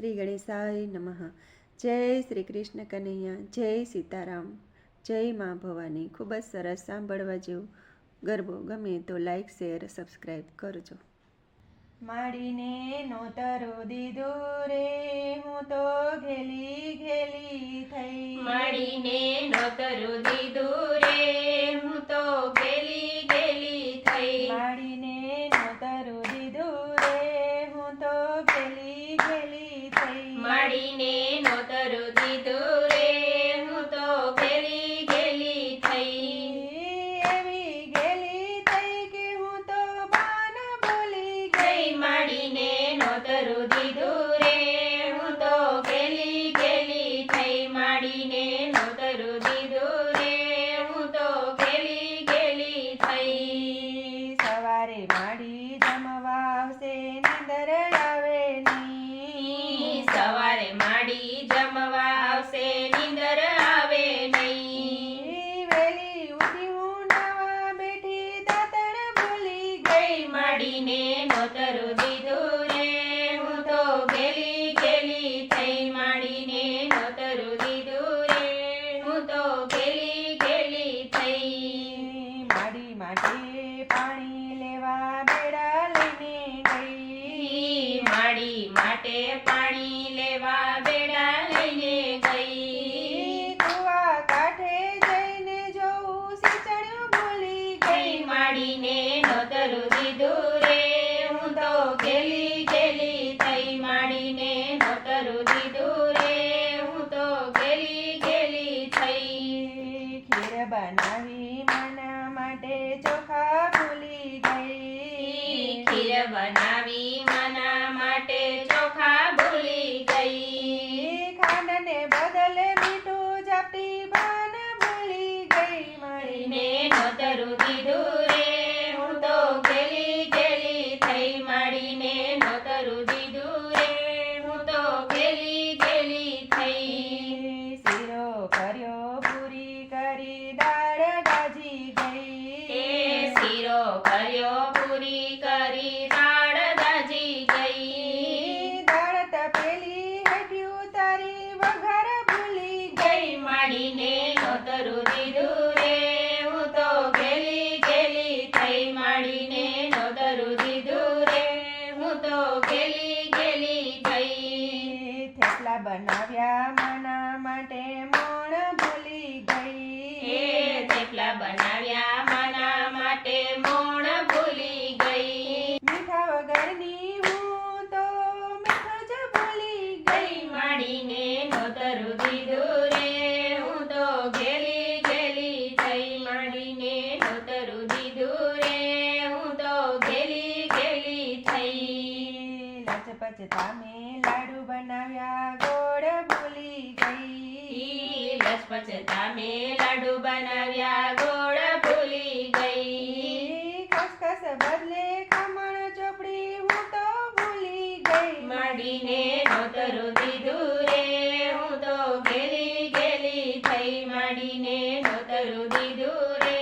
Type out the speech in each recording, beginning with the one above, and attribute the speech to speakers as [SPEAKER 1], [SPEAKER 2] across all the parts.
[SPEAKER 1] શ્રી ગણેશાય નમઃ. જય શ્રી કૃષ્ણ કનૈયા જય સીતારામ. જય મા ભવાની. ખૂબ જ સરસ સાંભળવા જેવું ગરબો. ગમે તો લાઈક શેર સબસ્ક્રાઈબ કરજો. માડીને નોતરો દીધો રે હું તો ઘેલી ઘેલી થઈ.
[SPEAKER 2] માડીને નોતરો દીધો રે હું તો ગેલી ગેલી થઈ
[SPEAKER 1] માડીને નોતરો દીધું રે હું તો ઘેલી ઘેલી થઈ
[SPEAKER 2] મળીને નોતરું દીધું રે હું તો ગેલી ગેલી થઈ
[SPEAKER 1] એવી ગેલી થઈ કે હું તો બાન ભૂલી
[SPEAKER 2] ગઈ
[SPEAKER 1] ગઈ
[SPEAKER 2] મળીને નોતરું દીધું રે હું તો ગેલી ગેલી થઈ મળીને નોતરું દીધું રે હું તો ગેલી ગેલી થઈ
[SPEAKER 1] સવારે માડી જમવા આવશે નીંદર આવે નહીં
[SPEAKER 2] સવારે માડી જમવા આવશે નીંદર આવે નહીં
[SPEAKER 1] વેલી ઉઠી હું નાવા બેઠી દાતણ ભૂલી ગઈ
[SPEAKER 2] ગઈ માડીને નોતરું દીધું રે હું તો ગેલી ગેલી થઈ માડીને નોતરું દીધું રે હું તો ગેલી ગેલી થઈ
[SPEAKER 1] માડી માટે પાણી લેવા બેડા લઈને ગઈ
[SPEAKER 2] માડી માટે પાણી લેવા બેડા લઈને ગઈ
[SPEAKER 1] કુવા કાંઠે જઈને જોઉં સિંચણ્યું ભૂલી
[SPEAKER 2] ગઈ
[SPEAKER 1] ગઈ
[SPEAKER 2] માડીને નોતરું દીધું રે હું તો ગેલી ગેલી થઈ માડીને નોતરું દીધું રે હું તો ગેલી ગેલી થઈ
[SPEAKER 1] ખીર બનાવી મના માટે ચોખા ભૂલી ગઈ
[SPEAKER 2] ખીર બનાવી મના માટે ચોખા ભૂલી ગઈ.
[SPEAKER 1] ખાંડને બદલે મીઠું ઝાપટી બાન ભૂલી ગઈ મળીને
[SPEAKER 2] નોતરું દીધું રે. હું તો ગેલી ગેલી થઈ માડીને નોતરું દીધું રે. હું તો ગેલી ગેલી થઈ.
[SPEAKER 1] શીરો કર્યો પૂરી કરી દાળ ગાજી
[SPEAKER 2] એ
[SPEAKER 1] ગઈ
[SPEAKER 2] શીરો કર્યો પૂરી કરી દાળ દાજી ગઈ
[SPEAKER 1] દાળ તપેલી હેઠી ઉતારી વઘાર ભૂલી
[SPEAKER 2] ગઈ માડીને નોતરું દીધું રે હું તો ગેલી ગેલી થઈ માડીને નોતરું દીધું રે હું તો ગેલી ગેલી થઈ
[SPEAKER 1] થેપલા બનાવ્યા મના માટે મોણ ભૂલી
[SPEAKER 2] એ
[SPEAKER 1] ગઈ
[SPEAKER 2] થેપલા બનાવ્યા માના માટે મોણ ભૂલી ગઈ.
[SPEAKER 1] મીઠા વગરની હું તો મીઠું જ ભૂલી
[SPEAKER 2] ગઈ. માડીને નોતરું દીધું રે હું તો ગેલી ગેલી થઈ માડીને નોતરું દીધું રે હું તો ગેલી ગેલી થઈ.
[SPEAKER 1] લચપચ તામે લાડુ બનાવ્યા ગોળ ભૂલી ગઈ.
[SPEAKER 2] બસ પછતા તામે લાડુ બનાવ્યા ગોળ ભૂલી ગઈ.
[SPEAKER 1] ખસખસ બદલે ખમણ ચોપડી હું તો ભૂલી ગઈ.
[SPEAKER 2] માડીને નોતરું દીધું રે હું તો ગેલી થઈ માડીને નોતરું દીધું રે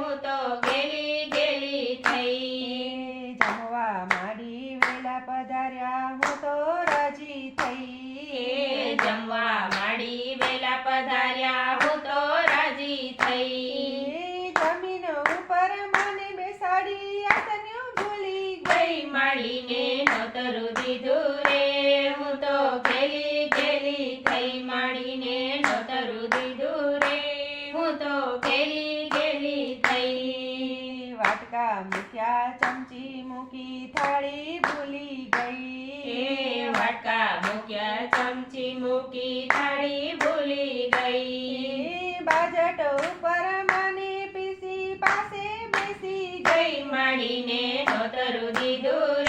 [SPEAKER 2] હું તો ગેલી ગેલી થઈ
[SPEAKER 1] જમવા માંડી વેલા પધાર્યા હું તો રાજી
[SPEAKER 2] એ
[SPEAKER 1] થઈ
[SPEAKER 2] જમવા માડી વેલા પધાર્યા હું તો રાજી થઈ
[SPEAKER 1] જમીન ઉપર મને બેસાડી આસન્યું ભૂલી ગઈ
[SPEAKER 2] ગઈ માડીને નોતરું દીધું રે હું તો ખેલી ગેલી થઈ માડીને નોતરું દીધું રે હું તો ખેલી ગેલી થઈ.
[SPEAKER 1] વાટકા મૂક્યા ચમચી મૂકી થાળી ભૂલી
[SPEAKER 2] એ
[SPEAKER 1] ગઈ
[SPEAKER 2] વાટકા મૂક્યા ચમચી મૂકી થાળી ભૂલી ગઈ.
[SPEAKER 1] બાજટ ઉપર મને પીસી પાસે બેસી ગઈ.
[SPEAKER 2] ગઈ માડીને નોતરું દીધું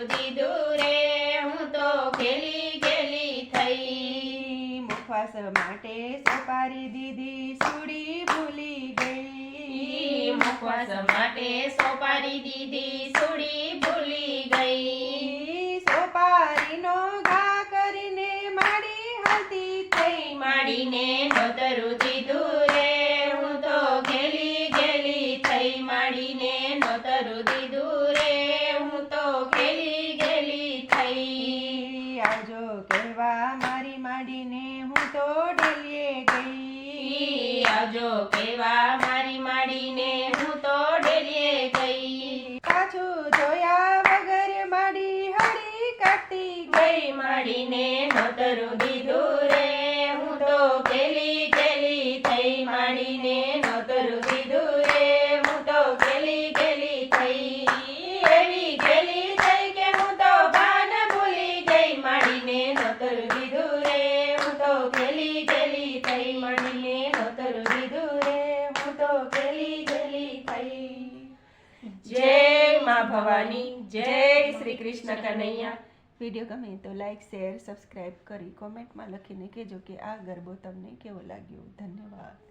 [SPEAKER 2] મારું દીધું રે હું તો ખેલી ખેલી થઈ. મુખવાસ માટે સોપારી દીદી સુડી ભૂલી ગઈ.
[SPEAKER 1] મુખવાસ માટે સોપારી દીદી સુડી ડેલીએ ગઈ.
[SPEAKER 2] આવજો કેવા મારી માડીને હું તો ડેલીએ ગઈ.
[SPEAKER 1] પાછું જોયા વગર માડી હળી કાઢતી
[SPEAKER 2] ગઈ માડીને નોતરું દીધું રે હું તો ગેલી ગેલી થઈ માડીને નોતરું દીધું રે હું તો ગેલી ગેલી થઈ એવી ગેલી થઈ કે હું તો ભાન ભૂલી ગઈ માડીને નોતરું દીધું રે હું તો ગેલી ગેલી થઈ માડીને નોતરું દીધું રે હું તો ગેલી ગેલી થઈ જય માં ભવાની, જય શ્રી કૃષ્ણ કનૈયા.
[SPEAKER 1] વીડિયો ગમે તો લાઈક શેર સબસ્ક્રાઈબ કરી કોમેન્ટમાં લખીને કહેજો કે આ ગરબો તમને કેવો લાગ્યો? ધન્યવાદ.